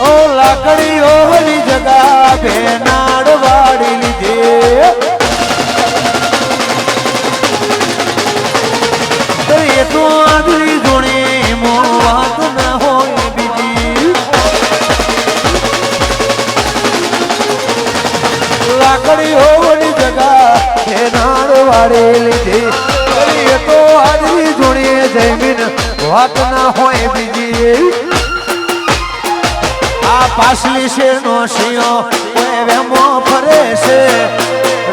ઓ લાકડી ની જગા ભેનાડ વાળી લીધી. એ તો આદરી જોડે મો વાત ના હોય બીજી. લાકડી ની જગા ભેનાડ વાળી લીધી. એ તો આદરી જોડે જમીન વાત ના હોય બીજી. પાછલી છે નો શિયો વેમો ફરે છે,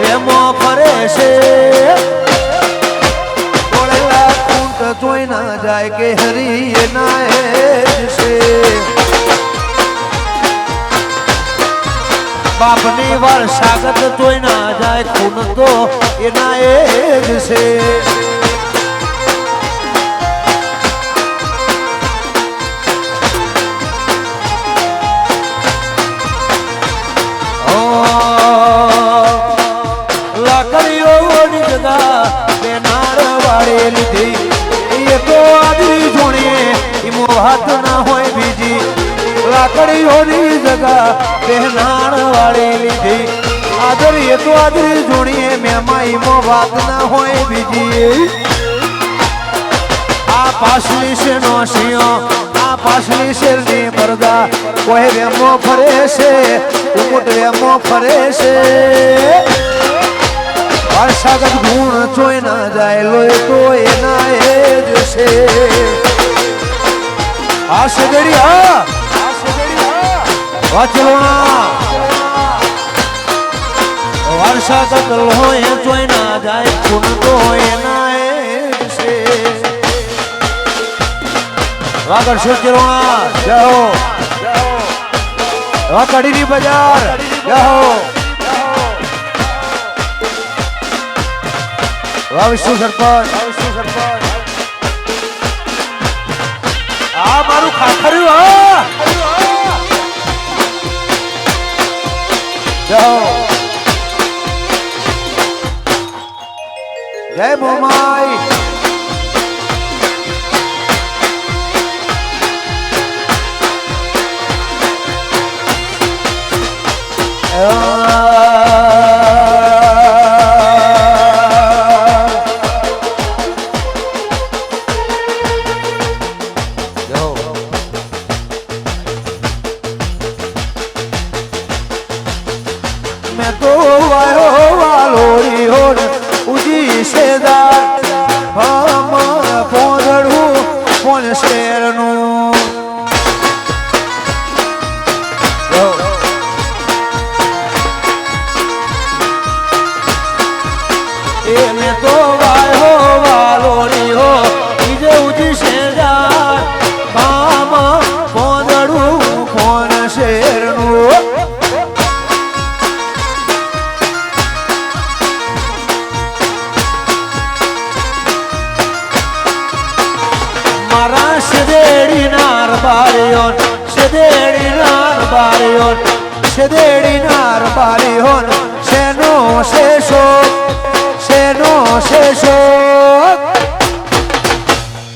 વેમો ફરે છે. જોઈ ના જાય કે હરી જ છે. બાપની વાર સાગત જોઈ ના જાય, ખૂન તો એના એ જ છે. હાથ ના હોય બીજી. લાકડીઓની જગા બેનાર વાળી લીધી. આદરીએ તો આદરી જોણીએ મેમાં ઈમો વાત ના હોય બીજી. આ પાછલી છે નો શિયો આ પાછલી શેરની પરદા કોઈ વેમો ફરે છે, ઉમટ વેમો ફરે છે. વારસાગત ગુણ જોઈ ના જાય લોય તો એના એ જ છે. આ સગડી હા વાચલોણા વારસાગત લોહી જોઈ ના જાય ગુણ તો એના એ જ છે વાગડ શેરચિરોણા જય હો વા કડીની બજાર જય હો વાહ વિષ્ણુ સરપંચ આ મારું જય હો જય મોમાઈ મેં કોણ સદેડી નાર બારીઓન સદેડી નાર બારીઓન, શેનો શેષો શેનો શેષો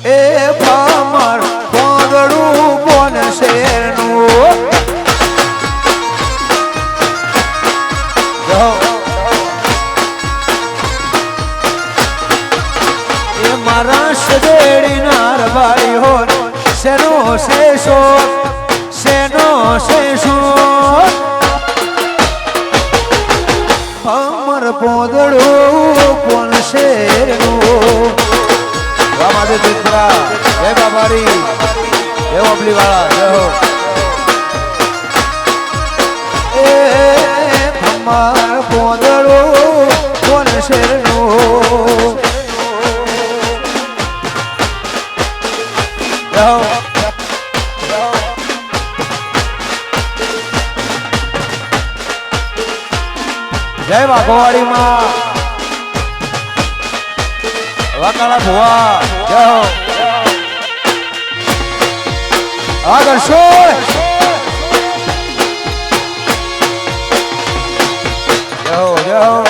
એ ભમર પોદડું બોન શેરનું. જાઓ. એ મારા સદેડી નાર ભાઈ હો શેનો શેષો શેનો શેષો અમર પોદડું કોણ શેરનું રામાદે ચિત્રા જય બાબારી જય બાબલી વાળા. જય હો. એ અમાર જાઓ જય વાઘોવાડીમાં. વાકાળા ભુવા. જય આગળ શોર જય જય